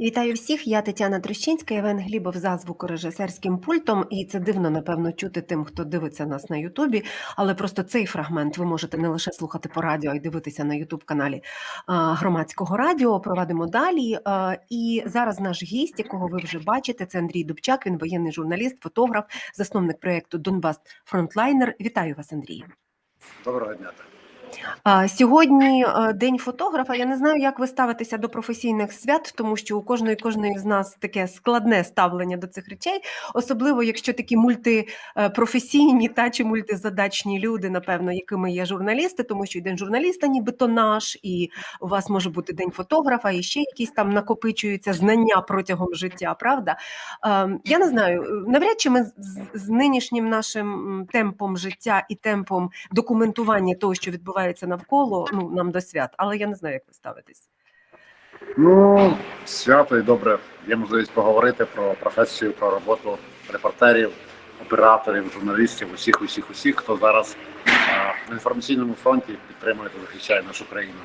Вітаю всіх. Я Тетяна Трещинська, Євген Глібов за звукорежисерським пультом. І це дивно, напевно, чути тим, хто дивиться нас на Ютубі. Але просто цей фрагмент ви можете не лише слухати по радіо, а й дивитися на Ютуб-каналі громадського радіо. Провадимо далі. І зараз наш гість, якого ви вже бачите, це Андрій Дубчак. Він воєнний журналіст, фотограф, засновник проєкту Донбас Фронтлайнер. Вітаю вас, Андрію. Доброго дня. Сьогодні е, день фотографа. Я не знаю, як ви ставитеся до професійних свят, тому що у кожної кожної з нас таке складне ставлення до цих речей, особливо якщо такі мультипрофесійні та чи мультизадачні люди, напевно, якими є журналісти, тому що і день журналіста, нібито наш, і у вас може бути день фотографа, і ще якісь там накопичуються знання протягом життя. Правда? Ем, Я не знаю, е, навряд чи ми з нинішнім нашим темпом життя і темпом документування того, що відбувається навколо, ну нам до свят, але я не знаю, як ви ставитесь. Ну, свято і добре. Є можливість поговорити про професію, про роботу репортерів, операторів, журналістів, усіх, усіх, усіх, хто зараз а, на інформаційному фронті підтримує та захищає нашу країну.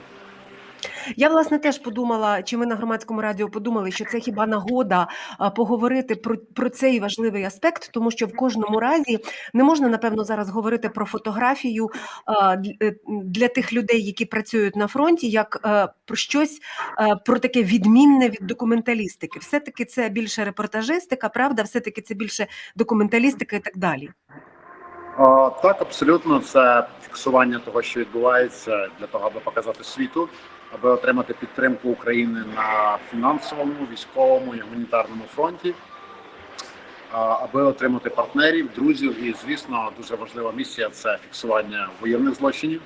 Я власне теж подумала, чи ми на громадському радіо подумали, що це хіба нагода поговорити про, про цей важливий аспект, тому що в кожному разі не можна напевно зараз говорити про фотографію е, для тих людей, які працюють на фронті, як е, про щось е, про таке відмінне від документалістики. Все таки це більше репортажистика, правда, все таки це більше документалістика і так далі. А, так, абсолютно, це фіксування того, що відбувається, для того, аби показати світу, аби отримати підтримку України на фінансовому, військовому і гуманітарному фронті, аби отримати партнерів, друзів. І, звісно, дуже важлива місія це фіксування воєнних злочинів.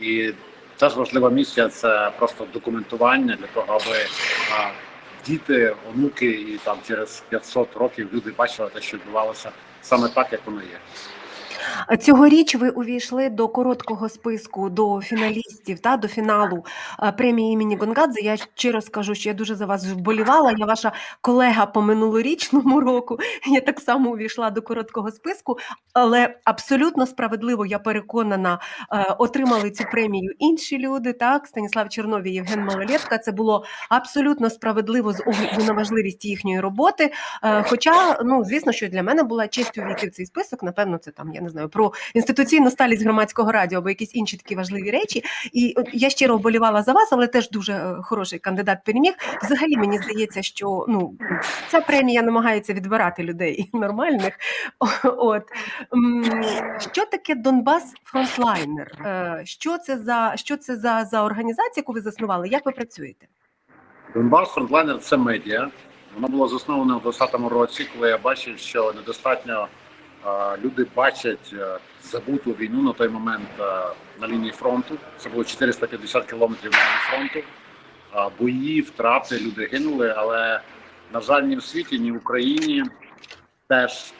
І теж важлива місія це просто документування для того, аби діти, онуки і там через 500 років люди бачили те, що відбувалося саме так, як воно є. Цьогоріч ви увійшли до короткого списку до фіналістів та до фіналу премії імені Гонгадзе. Я щиро скажу, що я дуже за вас вболівала. Я ваша колега по минулорічному року. Я так само увійшла до короткого списку, але абсолютно справедливо, я переконана, е, отримали цю премію інші люди. Так, Станіслав Чернов і Євген Малолетка. Це було абсолютно справедливо з огляду на важливість їхньої роботи. Е, Хоча, ну звісно, що для мене була честь увійти в цей список. Напевно, це там я не знаю про інституційну сталість громадського радіо або якісь інші такі важливі речі. І я щиро вболівала за вас, але теж дуже е, хороший кандидат переміг. Взагалі мені здається, що ну ця премія намагається відбирати людей нормальних. От що таке Донбас Фронтлайнер? Е, Що це за що це за, за організація, яку ви заснували? Як ви працюєте? Донбас Фронтлайнер це медіа. Воно було засноване у 2020 році, коли я бачив, що недостатньо люди бачать е, забуту війну на той момент е, на лінії фронту. Це було 450 кілометрів на лінії фронту. Бої, втрати, люди гинули, але на жаль, ні в світі, ні в Україні теж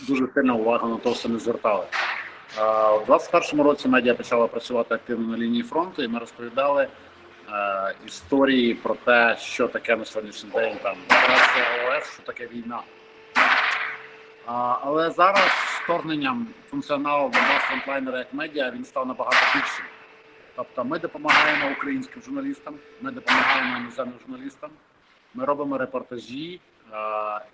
дуже сильна увага на то все не звертали. У 21 році медіа почала працювати активно на лінії фронту, і ми розповідали е, історії про те, що таке на сьогоднішній день там операція ОС, що таке війна. Але зараз вторгненням функціоналу Донбас фронтлайнера як медіа він став набагато більшим. Тобто ми допомагаємо українським журналістам, ми допомагаємо іноземним журналістам, ми робимо репортажі,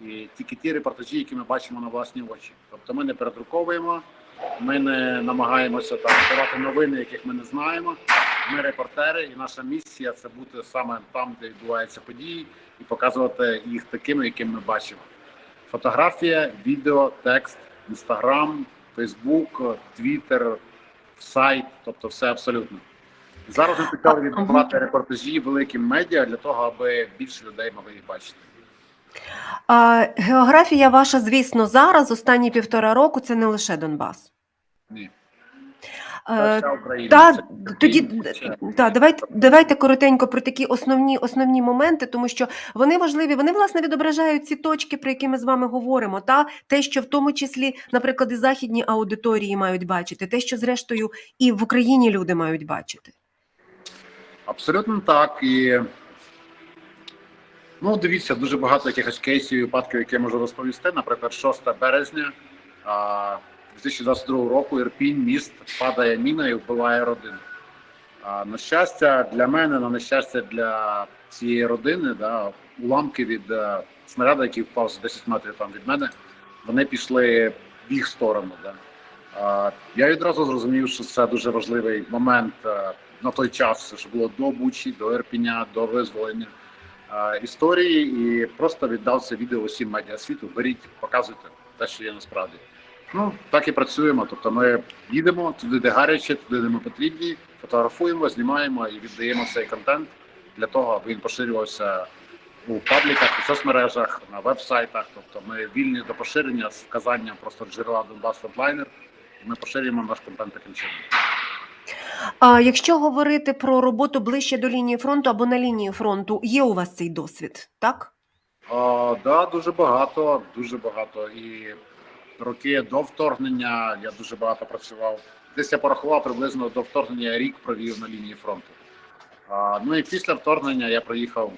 і тільки ті репортажі, які ми бачимо на власні очі. Тобто ми не передруковуємо, ми не намагаємося там давати новини, яких ми не знаємо. Ми репортери, і наша місія це бути саме там, де відбуваються події, і показувати їх такими, якими ми бачимо. Фотографія, відео, текст, інстаграм, фейсбук, твіттер, сайт, тобто все абсолютно. Зараз ми почали відбувати репортажі великим медіа для того, аби більше людей могли їх бачити. А, географія ваша, звісно, зараз, останні півтора року, це не лише Донбас. Ні, Е, це вся Україна. Та тоді та давайте давайте коротенько про такі основні основні моменти, тому що вони важливі. Вони власне відображають ці точки, про які ми з вами говоримо. Та те, що в тому числі, наприклад, і західні аудиторії мають бачити, те, що зрештою і в Україні люди мають бачити. Абсолютно так. І Ну, дивіться, дуже багато якихось кейсів і випадків, які я можу розповісти. Наприклад, 6 березня а, 2022 року Ірпінь міст падає міна і вбиває родину. А, на щастя, для мене, на нещастя для цієї родини, да, уламки від е, снаряду, який впав за 10 метрів там від мене, вони пішли в їх сторону. Да. А, я відразу зрозумів, що це дуже важливий момент е, на той час, що було до Бучі, до Ірпіня, до визволення е, історії, і просто віддав це відео усім медіа світу. Беріть, показуйте те, що є насправді. Ну так і працюємо. Тобто, ми їдемо туди, де гаряче, туди, де ми потрібні, фотографуємо, знімаємо і віддаємо цей контент для того, аби він поширювався у пабліках, у соцмережах, на веб-сайтах. Тобто, ми вільні до поширення з вказанням просто джерела Донбас Фронтлайнер. І ми поширюємо наш контент таким чином. А якщо говорити про роботу ближче до лінії фронту або на лінії фронту, є у вас цей досвід, так? А, да, дуже багато, дуже багато. І роки до вторгнення я дуже багато працював. Десь я порахував приблизно до вторгнення рік провів на лінії фронту. А, ну і після вторгнення я проїхав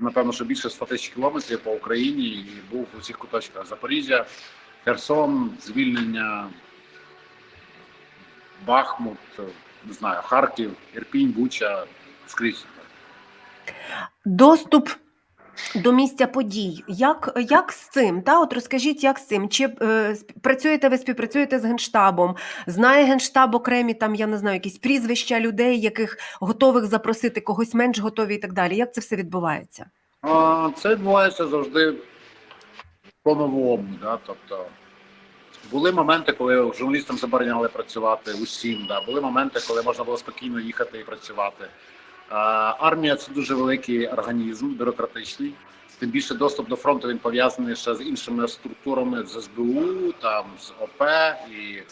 напевно, що більше 100 тисяч кілометрів по Україні і був у всіх куточках Запоріжжя, Херсон, звільнення, Бахмут, не знаю, Харків, Ірпінь, Буча, скрізь. Доступ до місця подій. Як, як з цим? Та? От розкажіть, як з цим? Чи е, працюєте ви співпрацюєте з Генштабом? Знає Генштаб окремі там, я не знаю, якісь прізвища людей, яких готових запросити, когось менш готові і так далі. Як це все відбувається? Це відбувається завжди по-новому. Да? Тобто були моменти, коли журналістам забороняли працювати усім. Да? Були моменти, коли можна було спокійно їхати і працювати. А, Армія це дуже великий організм, бюрократичний. Тим більше доступ до фронту він пов'язаний ще з іншими структурами з СБУ, там з ОП і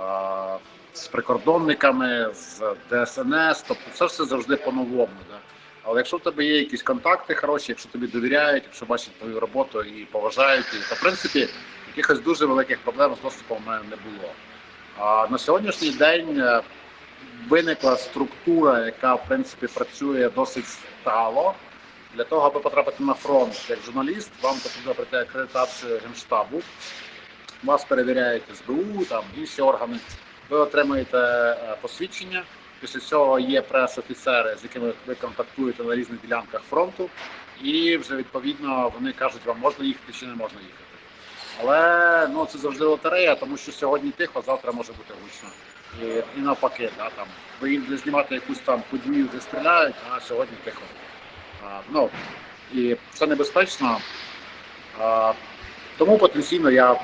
а, з прикордонниками, з ДСНС. Тобто це все завжди по-новому. Да? Але якщо в тебе є якісь контакти хороші, якщо тобі довіряють, якщо бачать твою роботу і поважають, її, то в принципі якихось дуже великих проблем з доступом не було. А на сьогоднішній день е, виникла структура, яка в принципі працює досить стало. Для того, аби потрапити на фронт як журналіст, вам потрібно пройти акредитацію генштабу. Вас перевіряють СБУ, там інші органи. Ви отримуєте е, посвідчення. Після цього є прес-офіцери, з якими ви контактуєте на різних ділянках фронту, і вже відповідно вони кажуть, вам можна їхати чи не можна їхати. Але ну це завжди лотерея, тому що сьогодні тихо, завтра може бути гучно. І, і навпаки, да, там ви їдете знімати якусь там подію, де стріляють, а сьогодні тихо. А, ну і це небезпечно. А, тому потенційно я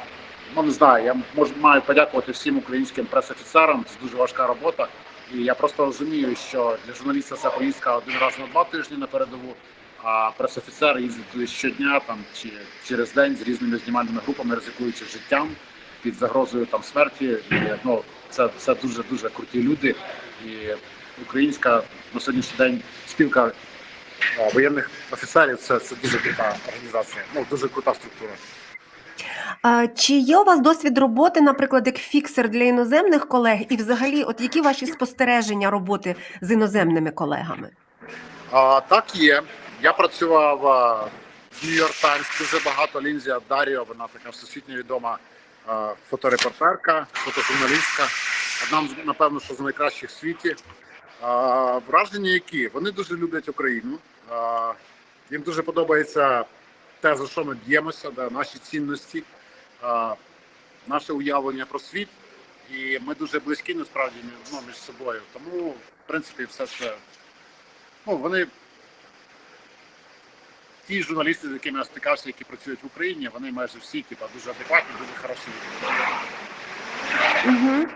ну не знаю, я можу маю подякувати всім українським прес-офіцерам. Це дуже важка робота. І я просто розумію, що для журналіста це поїздка один раз на два тижні на передову, а прес-офіцер їздить туди щодня там чи через день з різними знімальними групами, ризикуючи життям під загрозою там смерті. І, ну це, це дуже дуже круті люди. І українська на сьогоднішній день спілка а, воєнних офіцерів це, це дуже крута організація. Ну дуже крута структура. А, чи є у вас досвід роботи, наприклад, як фіксер для іноземних колег, і взагалі, от які ваші спостереження роботи з іноземними колегами? А, так є. Я працював в Нью-Йорк Таймс дуже багато. Лінзія Даріо, вона така всесвітньо відома а, фоторепортерка, фотожурналістка. Одна напевно, що з найкращих в світі. А, враження які? Вони дуже люблять Україну. Їм дуже подобається те, за що ми б'ємося, да, наші цінності, наше уявлення про світ. І ми дуже близькі насправді ну, між собою. Тому, в принципі, все це. Ну, вони ті журналісти, з якими я стикався, які працюють в Україні, вони майже всі типу, дуже адекватні, дуже хороші. Угу.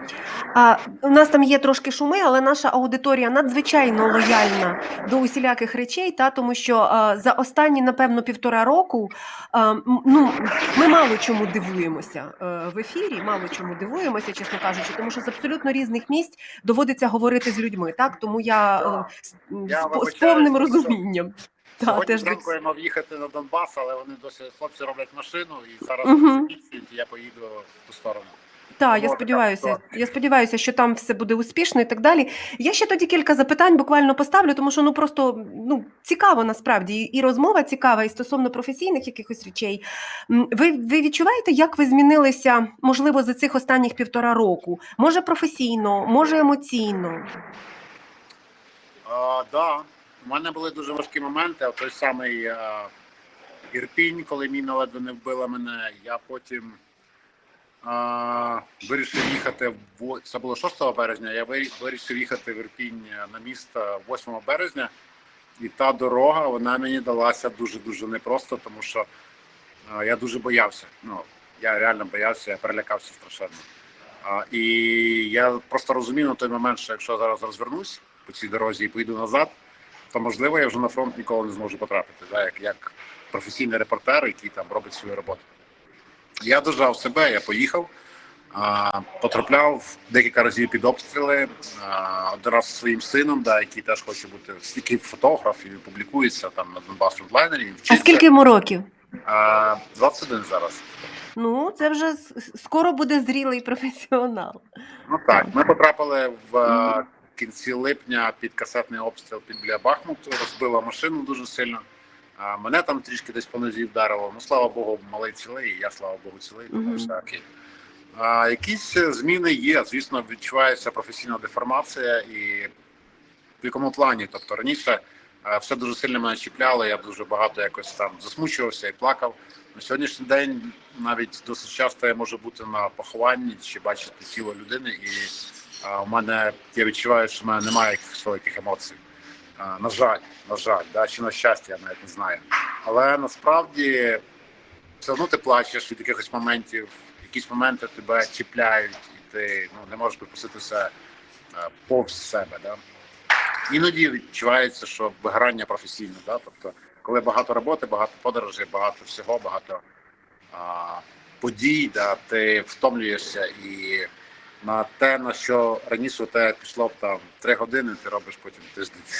А, у нас там є трошки шуми, але наша аудиторія надзвичайно лояльна до усіляких речей, та тому що а, за останні, напевно, півтора року а, ну, ми мало чому дивуємося е, в ефірі, мало чому дивуємося, чесно кажучи, тому що з абсолютно різних місць доводиться говорити з людьми. Так, тому я е, з, Я з, з повним розумінням. Та, Сьогодні зранку я на Донбас, але вони досі хлопці роблять машину і зараз і я поїду в ту сторону. Так, я сподіваюся, я сподіваюся, що там все буде успішно і так далі. Я ще тоді кілька запитань буквально поставлю, тому що ну просто ну цікаво насправді і- і розмова цікава, і стосовно професійних якихось речей. Ви, ви відчуваєте, як ви змінилися, можливо, за цих останніх півтора року? Може професійно, може емоційно? А, да. У мене були дуже важкі моменти. а Той самий а, Ірпінь, коли міна ледве не вбила мене. Я потім а, вирішив їхати в це було 6 березня. Я вирішив їхати в Ірпінь на місто 8 березня. І та дорога вона мені далася дуже дуже непросто, тому що а, я дуже боявся. Ну я реально боявся, я перелякався страшенно. А, і я просто розумів на той момент, що якщо зараз розвернусь по цій дорозі і поїду назад, то можливо я вже на фронт ніколи не зможу потрапити, да, як, як професійний репортер, який там робить свою роботу. Я дожав себе, я поїхав, а, потрапляв декілька разів під обстріли. А, один раз зі своїм сином, да, який теж хоче бути який фотограф і публікується там на Донбас фронтлайнері. А скільки йому років? А, 21 зараз. Ну, це вже скоро буде зрілий професіонал. Ну так, ми потрапили в кінці липня під касетний обстріл під біля Бахмуту, розбила машину дуже сильно. А мене там трішки десь по нозі вдарило. Ну слава Богу, малий цілий, і я слава Богу, цілий, тому все окей. А, якісь е, зміни є. Звісно, відчувається професійна деформація і в якому плані. Тобто раніше е, все дуже сильно мене чіпляло, я дуже багато якось там засмучувався і плакав. На сьогоднішній день навіть досить часто я можу бути на похованні чи бачити тіло людини, і у мене я відчуваю, що в мене немає якихось великих емоцій. На жаль, на жаль, да, чи на щастя, я навіть не знаю. Але насправді все одно ти плачеш від якихось моментів, якісь моменти тебе чіпляють, і ти ну, не можеш припуститися е, повз себе. Да? Іноді відчувається, що вигорання професійне, да? тобто, коли багато роботи, багато подорожей, багато всього, багато а, подій, да, ти втомлюєшся і на те, на що раніше у тебе пішло б там три години, ти робиш потім тиждень.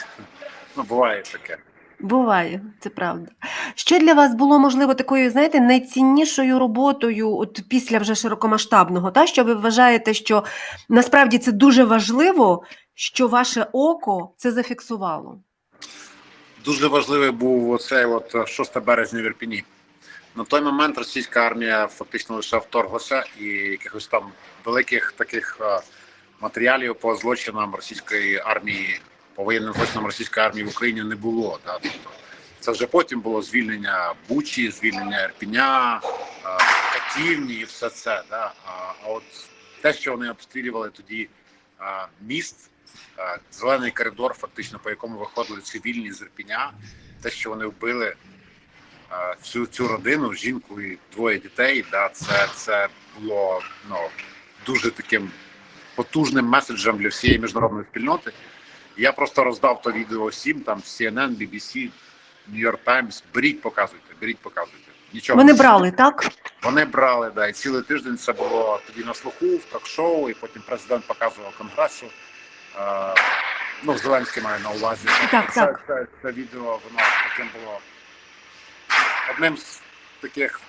Ну, буває таке. Буває, це правда. Що для вас було можливо такою, знаєте, найціннішою роботою, от після вже широкомасштабного, та що ви вважаєте, що насправді це дуже важливо, що ваше око це зафіксувало? Дуже важливий був оцей от 6 березня в Ірпіні. На той момент російська армія фактично лише вторглася, і якихось там великих таких е, матеріалів по злочинам російської армії, по воєнним злочинам російської армії в Україні не було. Да? Тобто, це вже потім було звільнення Бучі, звільнення Ірпіня, е, Катівні і все це. Да? А, от те, що вони обстрілювали тоді е, міст, зелений коридор, фактично по якому виходили цивільні з Ірпіня, те, що вони вбили цю цю родину, жінку і двоє дітей, да, це, це було ну, дуже таким потужним меседжем для всієї міжнародної спільноти. Я просто роздав то відео всім, там CNN, BBC, New York Times. Беріть, показуйте, беріть, показуйте. Нічого Вони брали, так? вони брали, да, і цілий тиждень це було тоді на слуху, в ток-шоу, і потім президент показував конгресу. Е, ну, Зеленський має на увазі. Так, це, так. Це, це відео воно таким було одним з таких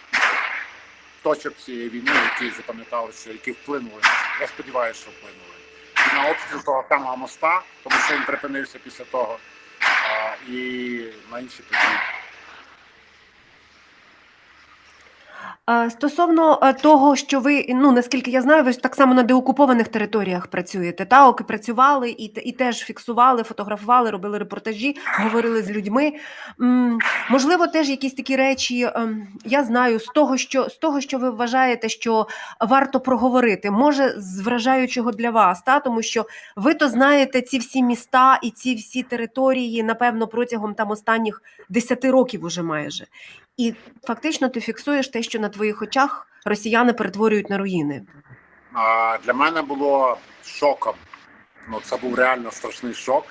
точок цієї війни, які запам'яталися, які вплинули. Я сподіваюся, що вплинули. І на обстріл того самого моста, тому що він припинився після того. А, і на інші події. Стосовно е, того, що ви, ну наскільки я знаю, ви так само на деокупованих територіях працюєте, та оки працювали і, і теж фіксували, фотографували, робили репортажі, говорили з людьми. Можливо, теж якісь такі речі, ем, я знаю, з того, що з того, що ви вважаєте, що варто проговорити, може з вражаючого для вас, та тому що ви то знаєте ці всі міста і ці всі території, напевно, протягом там останніх 10 років уже майже. І фактично ти фіксуєш те, що на твоїх очах росіяни перетворюють на руїни. Для мене було шоком. Ну, це був реально страшний шок,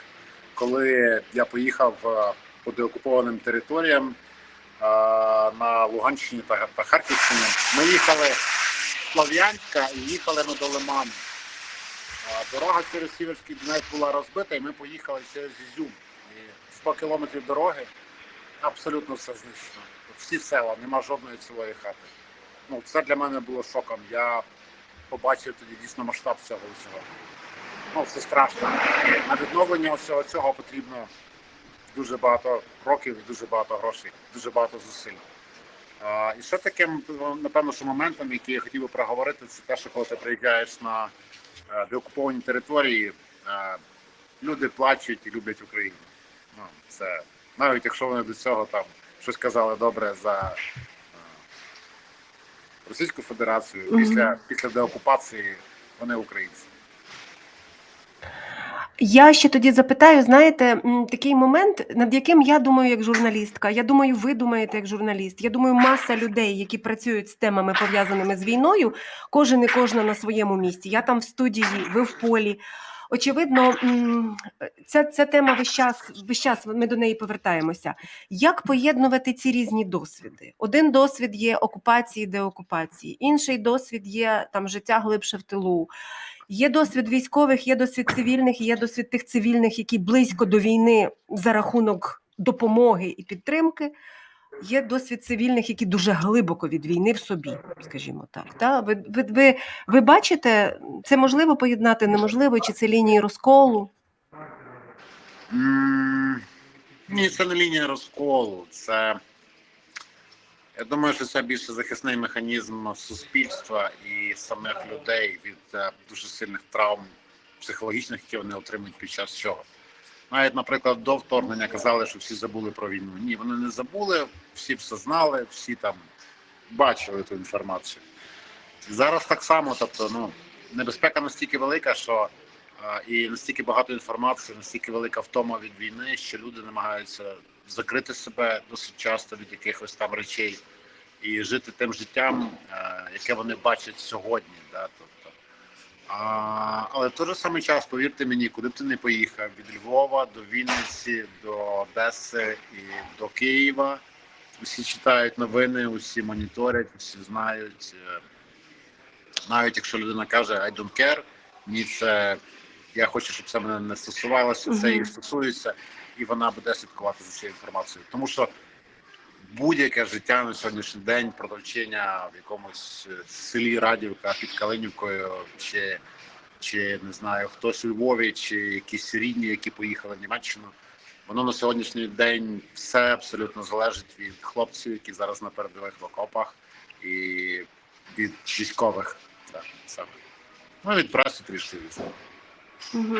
коли я поїхав е, по деокупованим територіям е, на Луганщині та, Харківщині. Ми їхали з Слов'янська і їхали ми до Лиману. Е, Дорога через Сіверський Донець була розбита, і ми поїхали через Ізюм. І 100 кілометрів дороги абсолютно все знищено. Всі села, нема жодної цілої хати. Ну, це для мене було шоком. Я побачив тоді дійсно масштаб цього всього. Ну, це страшно. На відновлення всього цього потрібно дуже багато років дуже багато грошей, дуже багато зусиль. А, і ще таким, напевно, що моментом, який я хотів би проговорити, це те, що коли ти приїжджаєш на е, деокуповані території, е, люди плачуть і люблять Україну. Ну, це навіть якщо вони до цього там щось казали добре за е, Російську Федерацію, Мгм. після, після деокупації вони українці. Я ще тоді запитаю, знаєте, такий момент, над яким я думаю як журналістка. Я думаю, ви думаєте як журналіст. Я думаю, маса людей, які працюють з темами пов'язаними з війною, кожен і кожна на своєму місці. Я там в студії, ви в полі. Очевидно, ця, ця тема весь час, весь час ми до неї повертаємося. Як поєднувати ці різні досвіди? Один досвід є окупації, деокупації, інший досвід є там життя глибше в тилу. Є досвід військових, є досвід цивільних, є досвід тих цивільних, які близько до війни за рахунок допомоги і підтримки. Є досвід цивільних, які дуже глибоко від війни в собі, скажімо так. Та? Ви, ви, ви, ви бачите, це можливо поєднати, неможливо, чи це лінії розколу? Ні, це не лінія розколу. Це я думаю, що це більше захисний механізм суспільства і самих людей від е, дуже сильних травм психологічних, які вони отримують під час чого. Навіть, наприклад, до вторгнення казали, що всі забули про війну. Ні, вони не забули, всі все знали, всі там бачили ту інформацію. Зараз так само, тобто, ну, небезпека настільки велика, що а, і настільки багато інформації, настільки велика втома від війни, що люди намагаються закрити себе досить часто від якихось там речей і жити тим життям, е, яке вони бачать сьогодні. Да? Тобто, а, але в той же самий час, повірте мені, куди б ти не поїхав від Львова до Вінниці, до Одеси і до Києва. Усі читають новини, усі моніторять, усі знають. Е, Навіть якщо людина каже I don't care, ні, це я хочу, щоб це мене не стосувалося, це її стосується, і вона буде слідкувати за цією інформацією. Тому що будь-яке життя на сьогоднішній день, продовчення в якомусь е, селі Радівка під Калинівкою, чи, чи не знаю, хтось у Львові, чи якісь рідні, які поїхали в Німеччину. Воно на сьогоднішній день все абсолютно залежить від хлопців, які зараз на передових окопах, і від військових. Так, саме. Ну, від праці трішки від. Угу.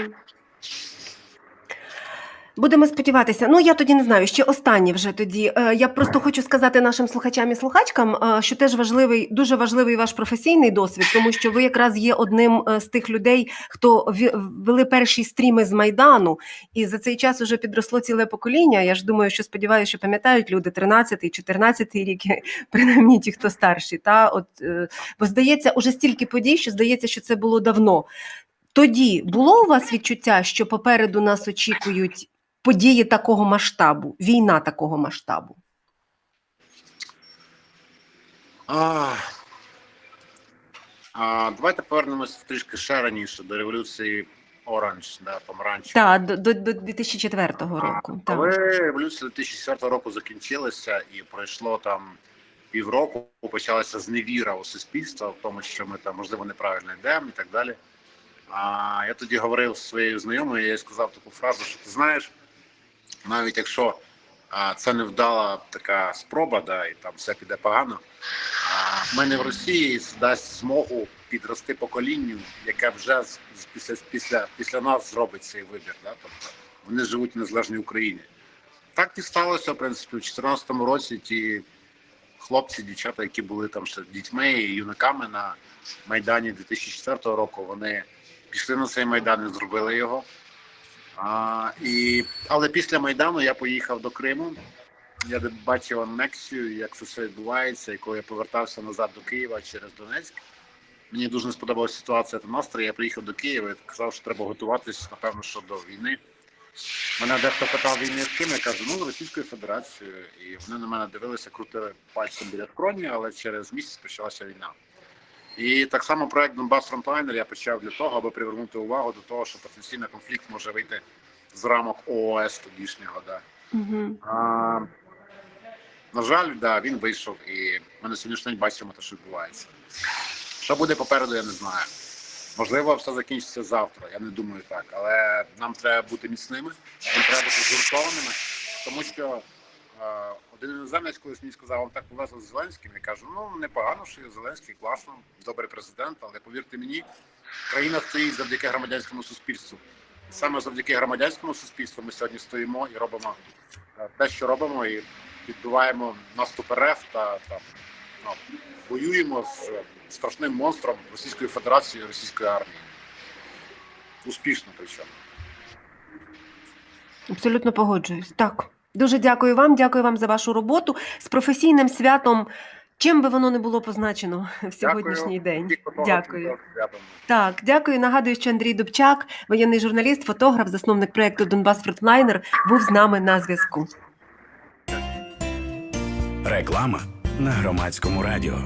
Будемо сподіватися. Ну я тоді не знаю. Ще останнє вже тоді. Е, Я просто хочу сказати нашим слухачам і слухачкам, е, що теж важливий, дуже важливий ваш професійний досвід, тому що ви якраз є одним е, з тих людей, хто вели перші стріми з майдану, і за цей час уже підросло ціле покоління. Я ж думаю, що сподіваюся, що пам'ятають люди 13-й, 14-й рік, принаймні ті, хто старші. Та от бо здається, уже стільки подій, що здається, що це було давно. Тоді було у вас відчуття, що попереду нас очікують події такого масштабу, війна такого масштабу? А, а, давайте повернемось трішки ще раніше до революції Оранж, да, помаранчева. Так, до, до, до 2004 року. Так. Коли революція 2004 року закінчилася і пройшло там півроку, почалася зневіра у суспільства в тому, що ми там можливо неправильно йдемо і так далі. А я тоді говорив з своєю знайомою, я їй сказав таку фразу, що ти знаєш, навіть якщо а, це не вдала така спроба, да, і там все піде погано. А, в мене в Росії дасть змогу підрости поколінню, яке вже з- після, після, після нас зробить цей вибір. Да? Тобто вони живуть в незалежній Україні. Так і сталося, в принципі, у 2014 році ті хлопці, дівчата, які були там ще дітьми і юнаками на Майдані 2004 року, вони пішли на цей майдан і зробили його. А, і, але після Майдану я поїхав до Криму. Я бачив анексію, як це все відбувається, і коли я повертався назад до Києва через Донецьк. Мені дуже не сподобалася ситуація та настрій. Я приїхав до Києва і казав, що треба готуватись, напевно, що до війни. Мене дехто питав війни з ким, я кажу, ну Російською Федерацією. І вони на мене дивилися, крутили пальцем біля скроні, але через місяць почалася війна. І так само проект Донбас Фронтлайнер я почав для того, аби привернути увагу до того, що потенційний конфлікт може вийти з рамок ООС тодішнього. Да. Угу. А, на жаль, да, він вийшов, і ми на сьогоднішній день бачимо те, що відбувається. Що буде попереду, я не знаю. Можливо, все закінчиться завтра. Я не думаю так. Але нам треба бути міцними, нам треба бути згуртованими, тому що один іноземець колись мені сказав, вам так повезло з Зеленським. Я кажу, ну непогано, що є Зеленський, класно, добрий президент, але повірте мені, країна стоїть завдяки громадянському суспільству. Саме завдяки громадянському суспільству ми сьогодні стоїмо і робимо е, те, що робимо, і відбиваємо наступ РФ та, та ну, воюємо з страшним монстром Російської Федерації і Російської армії. Успішно причому. Абсолютно погоджуюсь. Так. Дуже дякую вам, дякую вам за вашу роботу з професійним святом. Чим би воно не було позначено в сьогоднішній Дякую. день. Дякую. Так, дякую. Нагадую, що Андрій Дубчак, воєнний журналіст, фотограф, засновник проекту Донбас Фронтлайнер, був з нами на зв'язку. Реклама на громадському радіо.